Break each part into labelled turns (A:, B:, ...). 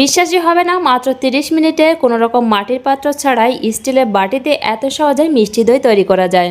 A: বিশ্বাসই হবে না, মাত্র তিরিশ মিনিটে কোনো রকম মাটির পাত্র ছাড়াই স্টিলের বাটিতে এত সহজে মিষ্টি দই তৈরি করা যায়।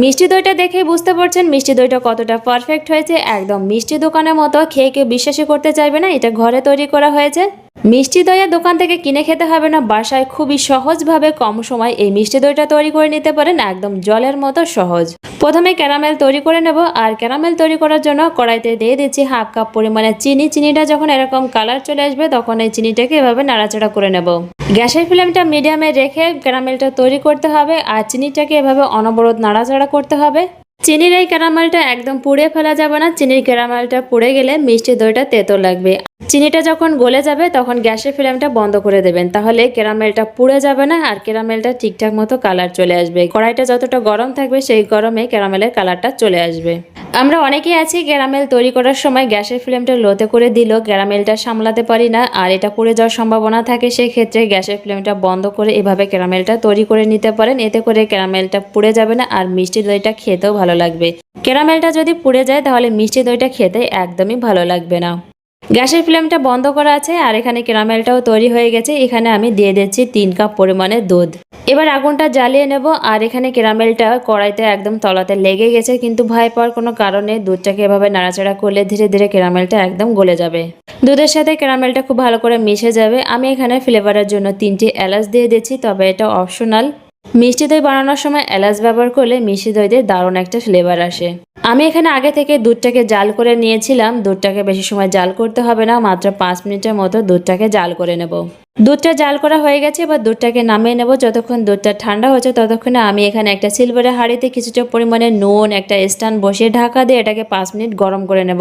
A: মিষ্টি দইটা দেখে বুঝতে পারছেন মিষ্টি দইটা কতটা পারফেক্ট হয়েছে। একদম মিষ্টি দোকানের মতো খেয়ে কেউ বিশ্বাসই করতে চাইবে না, এটা ঘরে তৈরি করা হয়েছে। মিষ্টি দইয়ের দোকান থেকে কিনে খেতে হবে না, বাসায় খুবই সহজভাবে কম সময় এই মিষ্টি দইটা তৈরি করে নিতে পারেন, একদম জলের মতো সহজ। প্রথমে ক্যারামেল তৈরি করে নেব, আর ক্যারামেল তৈরি করার জন্য কড়াইতে দিয়ে দিচ্ছি হাফ কাপ পরিমাণে চিনি। চিনিটা যখন এরকম কালার চলে আসবে, তখন এই চিনিটাকে এভাবে নাড়াচাড়া করে নেব। গ্যাসের ফ্লেমটা মিডিয়ামে রেখে ক্যারামেলটা তৈরি করতে হবে, আর চিনিটাকে এভাবে অনবরত নাড়াচাড়া করতে হবে। চিনির এই ক্যারামেলটা একদম পুড়ে ফেলা যাবে না। চিনির ক্যারামেলটা পুড়ে গেলে মিষ্টি দইটা তেতো লাগবে। চিনিটা যখন গলে যাবে, তখন গ্যাসের ফ্লেমটা বন্ধ করে দেবেন। তাহলে ক্যারামেলটা পুড়ে যাবে না আর ক্যারামেলটা ঠিকঠাক মতো কালার চলে আসবে। কড়াইটা যতটা গরম থাকবে, সেই গরমে ক্যারামেলের কালারটা চলে আসবে। আমরা অনেকেই আছি ক্যারামেল তৈরি করার সময় গ্যাসের ফ্লেমটা লোতে করে দিলেও ক্যারামেলটা সামলাতে পারি না আর এটা পুড়ে যাওয়ার সম্ভাবনা থাকে সেই ক্ষেত্রে গ্যাসের ফ্লেমটা বন্ধ করে এভাবে ক্যারামেলটা তৈরি করে নিতে পারেন। এতে করে ক্যারামেলটা পুড়ে যাবে না আর মিষ্টি দইটা খেতেও ভালো লাগবে। ক্যারামেলটা যদি পুড়ে যায়, তাহলে মিষ্টি দইটা খেতে একদমই ভালো লাগবে না। গ্যাসের ফ্লেমটা বন্ধ করা আছে আর এখানে ক্যারামেলটাও তৈরি হয়ে গেছে। এখানে আমি দিয়ে দিচ্ছি তিন কাপ পরিমাণে দুধ। এবার আগুনটা জ্বালিয়ে নেব আর এখানে ক্যারামেলটা কড়াইতে একদম তলাতে লেগে গেছে, কিন্তু ভয় পাওয়ার কোনো কারণে দুধটাকে এভাবে নাড়াচাড়া করলে ধীরে ধীরে ক্যারামেলটা একদম গলে যাবে। দুধের সাথে ক্যারামেলটা খুব ভালো করে মিশে যাবে। আমি এখানে ফ্লেভারের জন্য তিনটি এলাচ দিয়ে দিচ্ছি, তবে এটা অপশনাল। মিষ্টি দই বানানোর সময় এলাচ ব্যবহার করলে মিষ্টি দইতে দারুণ একটা ফ্লেভার আসে। আমি এখানে আগে থেকে দুধটাকে জাল করে নিয়েছিলাম। দুধটাকে বেশি সময় জাল করতে হবে না, মাত্র পাঁচ মিনিটের মতো দুধটাকে জাল করে নেব। দুধটা জাল করা হয়ে গেছে, এবার দুধটাকে নামিয়ে নেব। যতক্ষণ দুধটা ঠান্ডা হচ্ছে ততক্ষণে আমি এখানে একটা সিলভারের হাঁড়িতে কিছুটা পরিমাণে নুন, একটা স্ট্যান্ড বসিয়ে ঢাকা দিয়ে এটাকে পাঁচ মিনিট গরম করে নেব।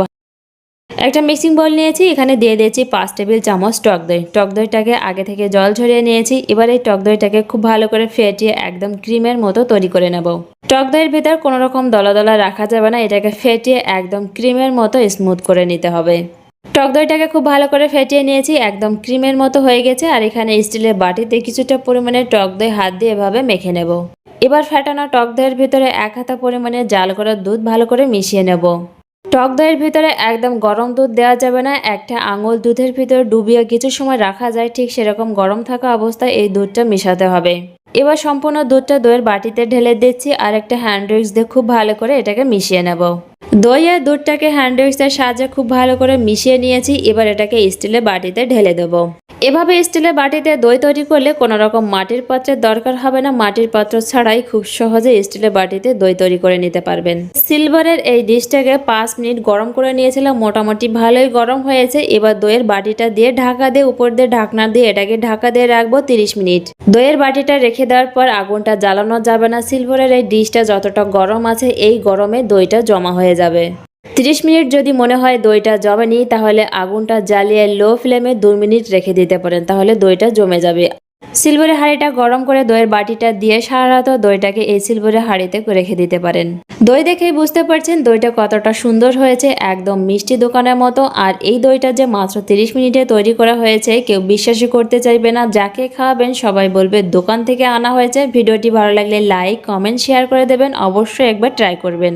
A: একটা মিক্সিং বল নিয়েছি, এখানে দিয়ে দিয়েছি পাঁচ টেবিল চামচ টক দই। টক দইটাকে আগে থেকে জল ঝরিয়ে নিয়েছি, এবার এই টক দইটাকে খুব ভালো করে ফেটিয়ে একদম ক্রিমের মতো তৈরি করে নেব। টক দইয়ের ভিতর কোনো রকম দলা দলা রাখা যাবে না, এটাকে ফেটিয়ে একদম ক্রিমের মতো স্মুথ করে নিতে হবে। টক দইটাকে খুব ভালো করে ফেটিয়ে নিয়েছি, একদম ক্রিমের মতো হয়ে গেছে, আর এখানে স্টিলের বাটিতে কিছুটা পরিমাণে টক দই হাত দিয়ে এভাবে মেখে নেব। এবার ফেটানো টক দইয়ের ভিতরে এক হাতা পরিমাণে জাল করা দুধ ভালো করে মিশিয়ে নেব। টক দইয়ের ভিতরে একদম গরম দুধ দেওয়া যাবে না, একটা আঙুল দুধের ভিতরে ডুবিয়ে কিছু সময় রাখা যায়, ঠিক সেরকম গরম থাকা অবস্থায় এই দুধটা মিশাতে হবে। এবার সম্পূর্ণ দুধটা দইয়ের বাটিতে ঢেলে দিচ্ছি, আর একটা হ্যান্ড উইক্স দিয়ে খুব ভালো করে এটাকে মিশিয়ে নেব। দই আর দুধটাকে হ্যান্ড উইক্সের সাহায্যে খুব ভালো করে মিশিয়ে নিয়েছি, এবার এটাকে স্টিলের বাটিতে ঢেলে দেবো। এভাবে স্টিলের বাটিতে দই তৈরি করলে কোনো রকম মাটির পাত্রের দরকার হবে না। মাটির পাত্র ছাড়াই খুব সহজে স্টিলের বাটিতে দই তৈরি করে নিতে পারবেন। সিলভারের এই ডিশটাকে পাঁচ মিনিট গরম করে নিয়েছিলাম। মোটামুটি ভালোই গরম হয়েছে। এবার দইয়ের বাটিটা দিয়ে ঢাকা দিয়ে, উপর দিয়ে ঢাকনা দিয়ে এটাকে ঢাকা দিয়ে রাখব তিরিশ মিনিট। দইয়ের বাটিটা রেখে দেওয়ার পর আগুনটা জ্বালানো যাবে না। সিলভারের এই ডিশটা যতটা গরম আছে, এই গরমে দইটা জমা হয়ে যাবে। তিরিশ মিনিট যদি মনে হয় দইটা জমেনি, তাহলে আগুনটা জ্বালিয়ে লো ফ্লেমে দু মিনিট রেখে দিতে পারেন, তাহলে দইটা জমে যাবে। সিলভারের হাঁড়িটা গরম করে দইয়ের বাটিটা দিয়ে সারা রাত দইটাকে এই সিলভারের হাঁড়িতে রেখে দিতে পারেন। দই দেখেই বুঝতে পারছেন দইটা কতটা সুন্দর হয়েছে, একদম মিষ্টি দোকানের মতো। আর এই দইটা যে মাত্র তিরিশ মিনিটে তৈরি করা হয়েছে, কেউ বিশ্বাসই করতে চাইবে না। যাকে খাওয়াবেন সবাই বলবে দোকান থেকে আনা হয়েছে। ভিডিওটি ভালো লাগলে লাইক, কমেন্ট, শেয়ার করে দেবেন। অবশ্যই একবার ট্রাই করবেন।